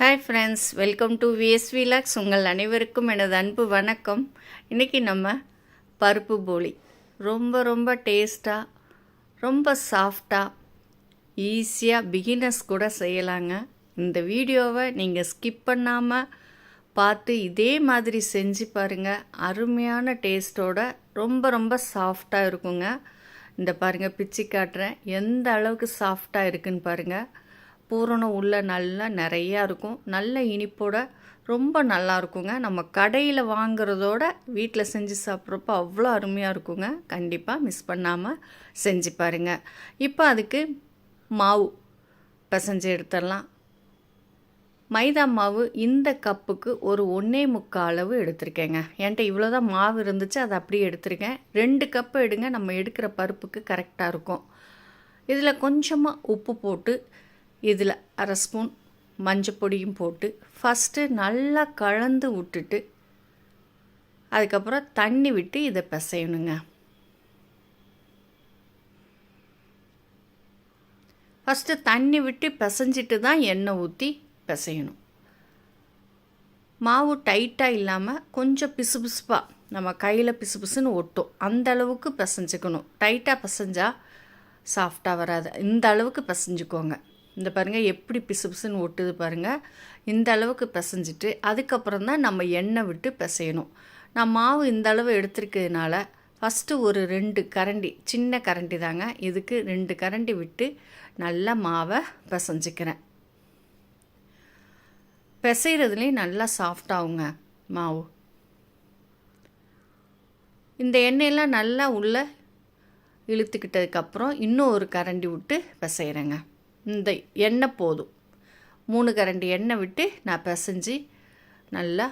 Hi friends welcome to VS logs உங்கள் அனைவருக்கும் எனது அன்பு வணக்கம். இன்றைக்கி நம்ம பருப்பு போலி. ரொம்ப ரொம்ப டேஸ்ட்டாக ரொம்ப சாஃப்டாக ஈஸியாக பிகினர்ஸ் கூட செய்யலாங்க. இந்த வீடியோவை நீங்கள் ஸ்கிப் பண்ணாமல் பார்த்து இதே மாதிரி செஞ்சு பாருங்கள் அருமையான டேஸ்ட்டோட ரொம்ப ரொம்ப சாஃப்டாக இருக்குங்க. இந்த பாருங்கள் பிச்சு காட்டுறேன். எந்த அளவுக்கு சாஃப்டாக இருக்குன்னு பாருங்கள் பூரணம் உள்ள நல்லா நிறையா இருக்கும். நல்ல இனிப்போட ரொம்ப நல்லா இருக்குங்க. நம்ம கடையில் வாங்குறதோட வீட்டில் செஞ்சு சாப்பிட்றப்போ அவ்வளோ அருமையாக இருக்குங்க. கண்டிப்பாக மிஸ் பண்ணாமல் செஞ்சு பாருங்கள் இப்போ அதுக்கு மாவு பிசைஞ்சு எடுத்துடலாம். மைதா மாவு இந்த கப்புக்கு ஒரு ஒன்றே முக்கால் அளவு எடுத்திருக்கேங்க. என்கிட்ட இவ்வளோ தான் மாவு இருந்துச்சு அதை அப்படியே எடுத்திருக்கேன். ரெண்டு கப்பு எடுங்க நம்ம எடுக்கிற பருப்புக்கு கரெக்டாக இருக்கும். இதில் கொஞ்சமாக உப்பு போட்டு இதில் அரை ஸ்பூன் மஞ்சப்பொடியும் போட்டு ஃபஸ்ட்டு நல்லா கலந்து விட்டுட்டு அதுக்கப்புறம் தண்ணி விட்டு இதை பிசையணுங்க. ஃபஸ்ட்டு தண்ணி விட்டு பிசைஞ்சிட்டு தான் எண்ணெய் ஊற்றி பிசையணும். மாவு டைட்டாக இல்லாமல் கொஞ்சம் பிசுபிசுப்பாக நம்ம கையில் பிசுபிசுன்னு ஒட்டும். அந்த அளவுக்கு பிசைஞ்சுக்கணும். டைட்டாக பிசைஞ்சால் சாஃப்டாக வராது. இந்த அளவுக்கு பிசைஞ்சுக்கோங்க. இந்த பாருங்கள் எப்படி பிசுபிசுன்னு ஒட்டுது பாருங்கள் இந்த அளவுக்கு பிசைஞ்சிட்டு அதுக்கப்புறம் தான் நம்ம எண்ணெய் விட்டு பிசையணும். நான் மாவு இந்த அளவு எடுத்துருக்கிறதுனால ஃபஸ்ட்டு ஒரு ரெண்டு கரண்டி சின்ன கரண்டி தாங்க. இதுக்கு ரெண்டு கரண்டி விட்டு நல்லா மாவை பிசைஞ்சிக்கிறேன். பிசைகிறதுலேயும் நல்லா சாஃப்டாகுங்க மாவு. இந்த எண்ணெயெல்லாம் நல்லா உள்ளே இழுத்துக்கிட்டதுக்கப்புறம் இன்னும் ஒரு கரண்டி விட்டு பிசைகிறேங்க இந்த எண்ணெய் போதும். மூணு கரண்டி எண்ணெய் விட்டு நான் பிசைஞ்சு நல்லா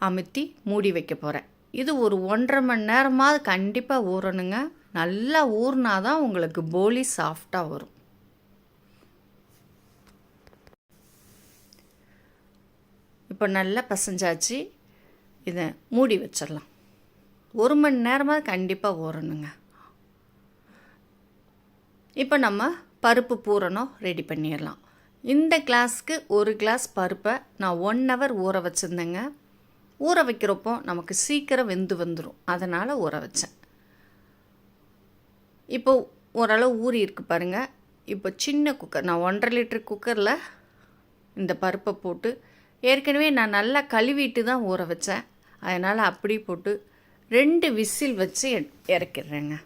அமுத்தி மூடி வைக்க போகிறேன் இது ஒரு ஒன்றரை மணி நேரமாவது கண்டிப்பாக ஊறணுங்க. நல்லா ஊறினா தான் உங்களுக்கு போலி சாஃப்டாக வரும். இப்போ நல்லா பசஞ்சாச்சு. இதை மூடி வச்சிடலாம். ஒரு மணி நேரமாவது கண்டிப்பாக ஊறணுங்க. இப்போ நம்ம பருப்பு பூரணம் ரெடி பண்ணிடலாம். இந்த கிளாஸ்க்கு ஒரு கிளாஸ் பருப்பை நான் ஒன் ஹவர் ஊற வச்சுருந்தேங்க. ஊற வைக்கிறப்போ நமக்கு சீக்கிரம் வெந்து வந்துடும் அதனால் ஊற வச்சேன். இப்போ ஓரளவு ஊறி இருக்கு பாருங்கள் இப்போ சின்ன குக்கர் நான் ஒன்றரை லிட்டர் குக்கரில் இந்த பருப்பை போட்டு ஏற்கனவே நான் நல்லா கழுவிட்டு தான் ஊற வச்சேன். அதனால் அப்படி போட்டு ரெண்டு விசில் வச்சு இறக்கிடுறேங்க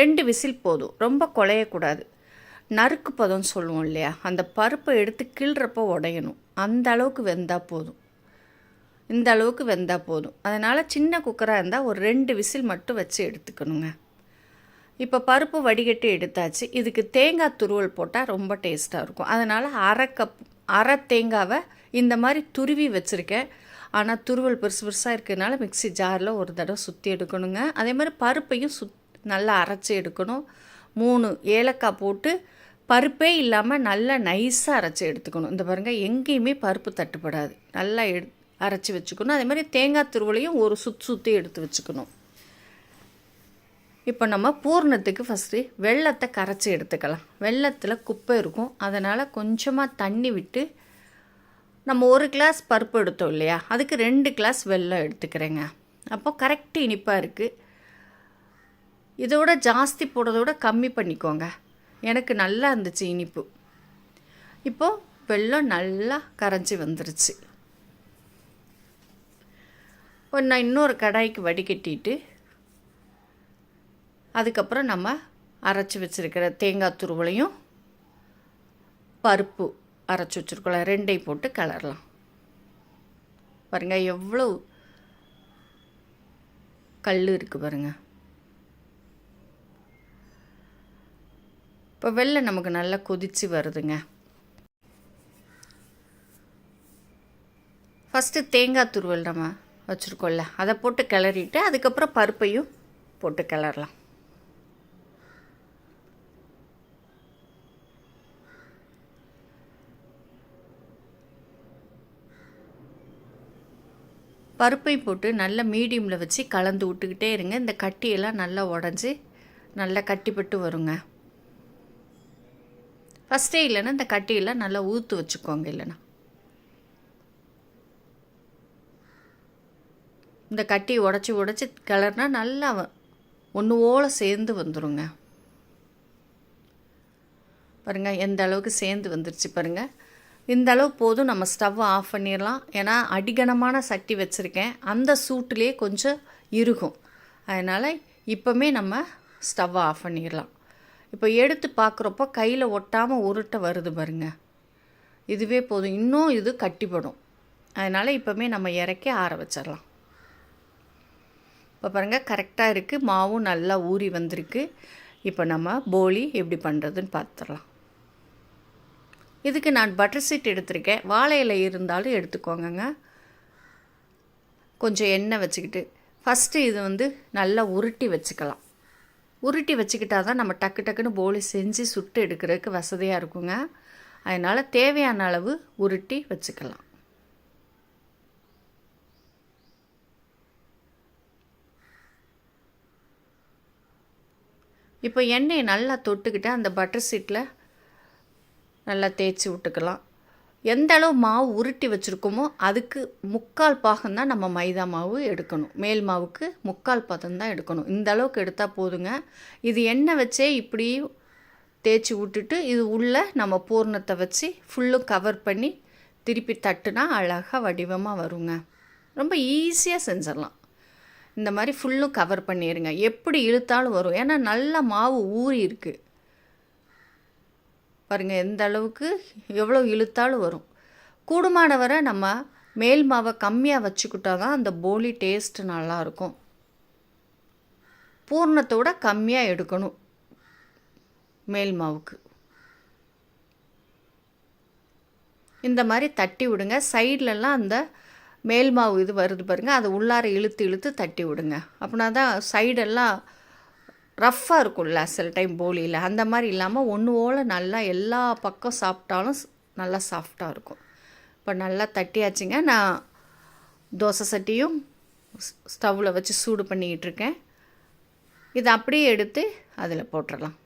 ரெண்டு விசில் போதும். ரொம்ப குழையக்கூடாது. நறுக்கு பதம் சொல்லுவோம் இல்லையா? அந்த பருப்பை எடுத்து கிள்றப்போ உடையணும். அந்த அளவுக்கு வெந்தால் போதும். இந்த அளவுக்கு வெந்தால் போதும். அதனால் சின்ன குக்கராக இருந்தால் ஒரு ரெண்டு விசில் மட்டும் வச்சு எடுத்துக்கணுங்க. இப்போ பருப்பு வடிகட்டி எடுத்தாச்சு. இதுக்கு தேங்காய் துருவல் போட்டால் ரொம்ப டேஸ்ட்டாக இருக்கும். அதனால் அரை கப் அரை தேங்காவை இந்த மாதிரி துருவி வச்சுருக்கேன். ஆனால் துருவல் பெருசு பெருசாக இருக்கிறதுனால மிக்சி ஜாரில் ஒரு தடவை சுற்றி எடுக்கணுங்க. அதே மாதிரி பருப்பையும் சுத் நல்லா அரைச்சி எடுக்கணும். மூணு ஏலக்காய் போட்டு பருப்பே இல்லாமல் நல்லா நைஸாக அரைச்சி எடுத்துக்கணும். இந்த பாருங்கள் எங்கேயுமே பருப்பு தட்டுப்படாது. நல்லா எடு அரைச்சி வச்சுக்கணும். அதே மாதிரி தேங்காய் துருவலையும் ஒரு சுற்றி சுற்றி எடுத்து வச்சுக்கணும். இப்போ நம்ம பூர்ணத்துக்கு ஃபஸ்ட்டு வெள்ளத்தை கரைச்சி எடுத்துக்கலாம். வெள்ளத்தில் குப்பை இருக்கும். அதனால் கொஞ்சமாக தண்ணி விட்டு நம்ம ஒரு கிளாஸ் பருப்பு எடுத்தோம் இல்லையா? அதுக்கு ரெண்டு கிளாஸ் வெல்லம் எடுத்துக்கிறேங்க. அப்போ கரெக்டு இனிப்பாக இருக்குது இதோட ஜாஸ்தி போடுறதோட கம்மி பண்ணிக்கோங்க. எனக்கு நல்லா இருந்துச்சு இனிப்பு. இப்போது வெள்ளம் நல்லா கரைஞ்சி வந்துருச்சு. இப்போ நான் இன்னொரு கடாய்க்கு வடிகட்டிட்டு அதுக்கப்புறம் நம்ம அரைச்சி வச்சுருக்கிற தேங்காய் துருவலையும் பருப்பு அரைச்சி வச்சுருக்கோம் ரெண்டையும் போட்டு கலரலாம். பாருங்கள் எவ்வளோ கல் இருக்குது பாருங்கள் இப்போ வெள்ளை நமக்கு நல்லா கொதித்து வருதுங்க. ஃபஸ்ட்டு தேங்காய் துருவல் நம்ம வச்சுருக்கோம்ல அதை போட்டு கிளறிட்டு அதுக்கப்புறம் பருப்பையும் போட்டு கிளறலாம். பருப்பை போட்டு நல்லா மீடியமில் வச்சு கலந்து விட்டுக்கிட்டே இருங்க. இந்த கட்டியெல்லாம் நல்லா உடஞ்சி நல்லா கட்டிப்பட்டு வருங்க. ஃபஸ்ட்டே இல்லைன்னா இந்த கட்டியில் நல்லா ஊற்று வச்சுக்கோங்க இல்லைன்னா. இந்த கட்டி உடச்சி உடச்சி கிளறினா நல்லா ஒன்று ஓல சேர்ந்து வந்துருங்க. பாருங்கள் எந்த அளவுக்கு சேர்ந்து வந்துருச்சு பாருங்கள் இந்த அளவு போதும் நம்ம ஸ்டவ்வை ஆஃப் பண்ணிடலாம் ஏன்னா அடிகனமான சட்டி வச்சுருக்கேன். அந்த சூட்டுலேயே கொஞ்சம் இருக்கும் அதனால் இப்போமே நம்ம ஸ்டவ்வை ஆஃப் பண்ணிடலாம் இப்போ எடுத்து பார்க்குறப்போ கையில் ஒட்டாமல் உருட்ட வருது பாருங்க. இதுவே போதும். இன்னும் இது கட்டிப்படும். அதனால் இப்போமே நம்ம இறக்கி ஆற வச்சிடலாம். இப்போ பாருங்கள் கரெக்டாக இருக்குது மாவும் நல்லா ஊறி வந்திருக்கு. இப்போ நம்ம போலி எப்படி பண்ணுறதுன்னு பார்த்துடலாம் இதுக்கு நான் பட்டர் சீட் எடுத்திருக்கேன். வாழை இலை இருந்தாலும் எடுத்துக்கோங்கங்க. கொஞ்சம் எண்ணெய் வச்சுக்கிட்டு. ஃபஸ்ட்டு இது வந்து நல்லா உருட்டி வச்சுக்கலாம். உருட்டி வச்சுக்கிட்டா தான் நம்ம டக்கு டக்குன்னு போலி செஞ்சு சுட்டு எடுக்கிறதுக்கு வசதியாக இருக்குங்க. அதனால் தேவையான அளவு உருட்டி வச்சுக்கலாம். இப்போ எண்ணெயை நல்லா தொட்டுக்கிட்டு அந்த பட்டர் சீட்டில் நல்லா தேய்ச்சி விட்டுக்கலாம். எந்த அளவு மாவு உருட்டி வச்சுருக்கோமோ அதுக்கு முக்கால் பாகம் தான் நம்ம மைதா மாவு எடுக்கணும். மேல் மாவுக்கு முக்கால் பதம் தான் எடுக்கணும். இந்த அளவுக்கு எடுத்தால் போதுங்க. இது எண்ணெய் வச்சே இப்படி தேய்ச்சி விட்டுட்டு இது உள்ளே நம்ம பூர்ணத்தை வச்சு ஃபுல்லும் கவர் பண்ணி திருப்பி தட்டுனா அழகாக வடிவமாக வருங்க. ரொம்ப ஈஸியாக செஞ்சிடலாம். இந்த மாதிரி ஃபுல்லும் கவர் பண்ணிடுங்க எப்படி இழுத்தாலும் வரும். ஏன்னா நல்ல மாவு ஊறி இருக்குது பாருங்கள் எந்த அளவுக்கு எவ்வளோ இழுத்தாலும் வரும். கூடுமான வரை நம்ம மேல் மாவை கம்மியாக வச்சுக்கிட்டா தான் அந்த போலி டேஸ்ட்டு நல்லாயிருக்கும் பூர்ணத்தோட கம்மியாக எடுக்கணும் மேல் மாவுக்கு. இந்த மாதிரி தட்டி விடுங்க. சைட்லலாம் அந்த மேல் மாவு இது வருது பாருங்கள் அதை உள்ளார இழுத்து இழுத்து தட்டி விடுங்க. அப்படின்னா தான் சைடெல்லாம் ரஃப்பாக இருக்கும்ல சில டைம் போலியில். அந்த மாதிரி இல்லாமல் ஒன்று ஓல நல்லா எல்லா பக்கம் சாப்பிட்டாலும் நல்லா சாஃப்டாக இருக்கும். இப்போ நல்லா தட்டியாச்சுங்க. நான் தோசை சட்டியும் ஸ்டவ்வில் வச்சு சூடு பண்ணிக்கிட்டு இருக்கேன். இதை அப்படியே எடுத்து அதில் போட்டுடலாம்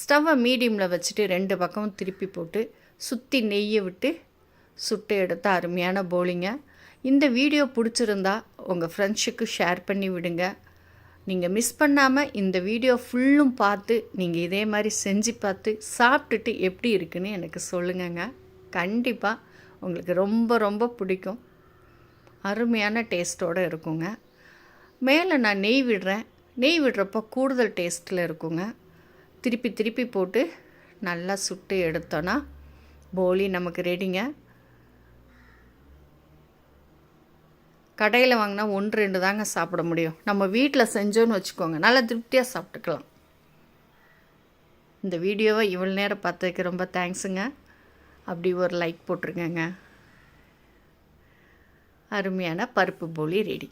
ஸ்டவ்வை மீடியமில் வச்சுட்டு ரெண்டு பக்கமும் திருப்பி போட்டு சுற்றி நெய்யை விட்டு சுட்டு எடுத்த அருமையான போலிங்க. இந்த வீடியோ பிடிச்சிருந்தா உங்கள் ஃப்ரெண்ட்ஸுக்கு ஷேர் பண்ணி விடுங்க. நீங்கள் மிஸ் பண்ணாமல் இந்த வீடியோ ஃபுல்லும் பார்த்து நீங்கள் இதே மாதிரி செஞ்சு பார்த்து சாப்பிட்டுட்டு எப்படி இருக்குன்னு எனக்கு சொல்லுங்கங்க. கண்டிப்பாக உங்களுக்கு ரொம்ப ரொம்ப பிடிக்கும். அருமையான டேஸ்ட்டோடு இருக்குங்க. மேலே நான் நெய் விடுறேன். நெய் விடுறப்போ கூடுதல் டேஸ்ட்டில் இருக்குங்க. திருப்பி திருப்பி போட்டு நல்லா சுட்டு எடுத்தோன்னா போலி நமக்கு ரெடிங்க கடையில் வாங்கினா ஒன்று ரெண்டு தாங்க சாப்பிட முடியும். நம்ம வீட்டில் செஞ்சோன்னு வச்சுக்கோங்க. நல்லா திருப்தியாக சாப்பிட்டுக்கலாம். இந்த வீடியோவை இவ்வளோ நேரம் பார்த்ததுக்கு ரொம்ப தேங்க்ஸுங்க அப்படி ஒரு லைக் போட்டிருக்கேங்க. அருமையான பருப்பு போலி ரெடி